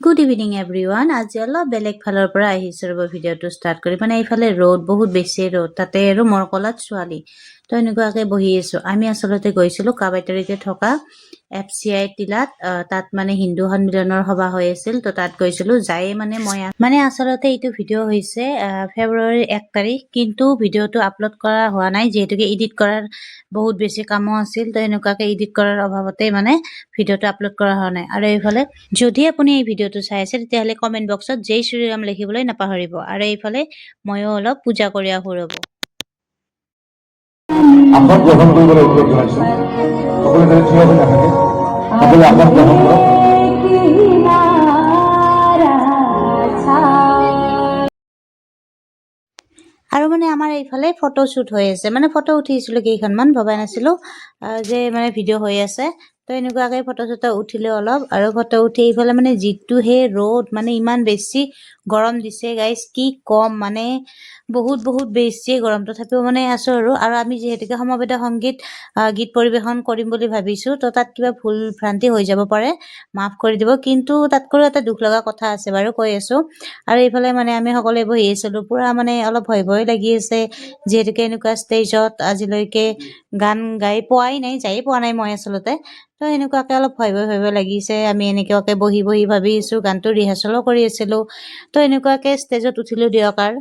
Good evening every one আজি অলপ বেলেগ ফালৰ পৰা আহিছোঁ ৰ'ব ভিডিঅ'টো ষ্টাৰ্ট কৰি। মানে এইফালে ৰ'দ বহুত বেছি ৰ'দ তাতে আৰু মোৰ কলাত ছোৱালী। তো এনেকুৱাকৈ বহি আছোঁ। আমি আচলতে গৈছিলোঁ কাবাইতাৰীতে থকা এফ চি আই টিলাত। তাত মানে হিন্দু সন্মিলনৰ সভা হৈ আছিল তো তাত গৈছিলোঁ। যায়ে মানে মই মানে আচলতে এইটো ভিডিঅ' হৈছে আহ, ফেব্ৰুৱাৰীৰ এক তাৰিখ কিন্তু ভিডিঅ'টো আপলোড কৰা হোৱা নাই যিহেতুকে এডিট কৰাৰ বহুত বেছি কামো আছিল তো এনেকুৱাকৈ এডিট কৰাৰ অভাৱতে মানে ভিডিঅ'টো আপলোড কৰা হোৱা নাই। আৰু এইফালে যদি আপুনি এই ভিডিঅ'টো চাই আছে তেতিয়াহ'লে কমেণ্ট বক্সত জয় শ্ৰীৰাম লিখিবলৈ নাপাহৰিব। আৰু এইফালে ময়ো অলপ পূজা কৰি আহোঁ ৰ'ব। আসন গ্ৰহণ কৰিবলৈ অনুৰোধ জনাইছোঁ। সকলোৱে যাতে থিয় হৈ নাথাকে সকলোৱে আসন গ্ৰহণ কৰক। আৰু মানে আমাৰ এইফালে ফটো শ্বুট হৈ আছে। মানে ফটো উঠিছিলোঁ কেইখনমান ভবাই নাছিলোঁ যে মানে ভিডিঅ' হৈ আছে। তো এনেকুৱাকৈ ফটো চটো উঠিলোঁ অলপ আৰু ফটো উঠি এইফালে মানে যিটো সেই ৰ'দ মানে ইমান বেছি গৰম দিছে গাইজ কি ক'ম মানে বহুত বহুত বেছিয়ে গৰম। তথাপিও মানে আছোঁ আৰু আৰু আমি যিহেতুকে সমবেত সংগীত গীত পৰিৱেশন কৰিম বুলি ভাবিছোঁ তো তাত কিবা ভুল ভ্ৰান্তি হৈ যাব পাৰে মাফ কৰি দিব। কিন্তু তাতকৈও এটা দুখ লগা কথা আছে বাৰু কৈ আছোঁ। আৰু এইফালে মানে আমি সকলোৱে বহি আছিলোঁ পূৰা মানে অলপ ভয় ভয় লাগি আছে। যিহেতুকে এনেকুৱা ষ্টেজত আজিলৈকে গান গাই পোৱাই নাই, যায়ে পোৱা নাই মই আচলতে। তো এনেকুৱাকৈ অলপ ভয় ভয় ভয় লাগিছে। আমি এনেকুৱাকৈ বহি বহি ভাবি আছোঁ, গানটো ৰিহাৰ্চলো কৰি আছিলোঁ। তো এনেকুৱাকৈ ষ্টেজত উঠিলোঁ দিয়ক আৰু।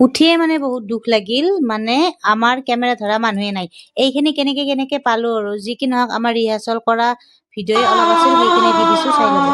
উঠিয়ে মানে বহুত দুখ লাগিল। মানে আমাৰ কেমেৰা ধৰা মানুহে নাই। এইখিনি কেনেকে কেনেকে পালো আৰু? যি কি নহওক আমাৰ ৰিহাৰ্চল কৰা ভিডিঅ'ই অলপ আছিল, সেইখিনি দি দিছোঁ, চাই ল'ব।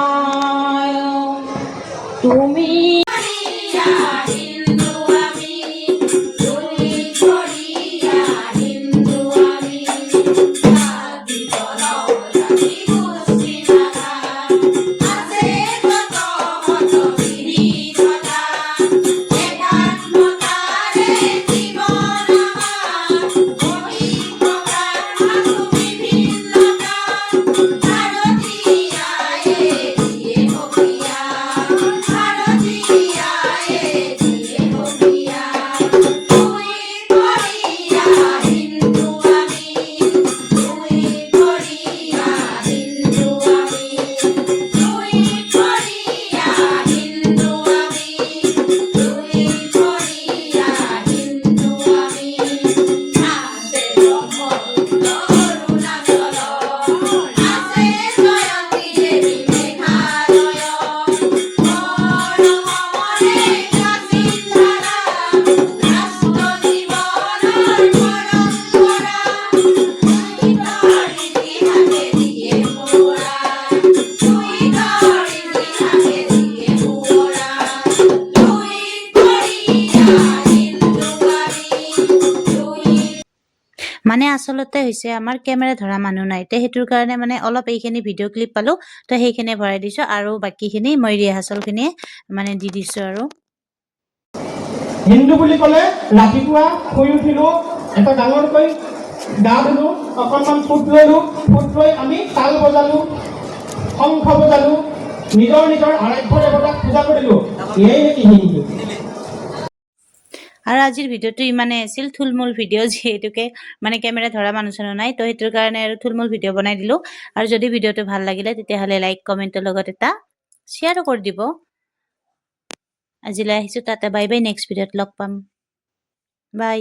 মানে আচলতে হৈছে আমাৰ কেমেৰা ধৰা মানুহ নাই। তে সেইটোৰ কাৰণে মানে অলপ এইখিনি ভিডিঅ' ক্লিপ পালোঁ। তো সেইখিনি ভৰাই দিছোঁ আৰু বাকীখিনি মই ৰিহাৰ্চলখিনিয়ে মানে দি দিছোঁ আৰু। হিন্দু বুলি ক'লে ৰাতিপুৱা শুই উঠিলো, এটা ডাঙৰকৈ গা ধুলো, অকণমান ফুট ললো ফুট লৈ আমি তাল বজালো শংখ বজালো, নিজৰ নিজৰ আৰাধ্য দেৱতাক পূজা কৰিলো। এয়াই নেকি হিন্দু? আৰু আজিৰ ভিডিঅ'টো ইমানেই আছিল থুলমূল ভিডিঅ' যিহেতুকে মানে কেমেৰা ধৰা মানুহ নাই, তো সেইটোৰ কাৰণে আৰু থুলমূল ভিডিঅ' বনাই দিলোঁ। আৰু যদি ভিডিঅ'টো ভালো লাগিলে তেতিয়াহ'লে লাইক, কমেণ্টৰ লগত এটা শ্বেয়াৰো কৰি দিব। আজিলৈ আহিছোঁ, তাতে বাই বাই নেক্সট ভিডিঅ'ত লগ পাম। বাই।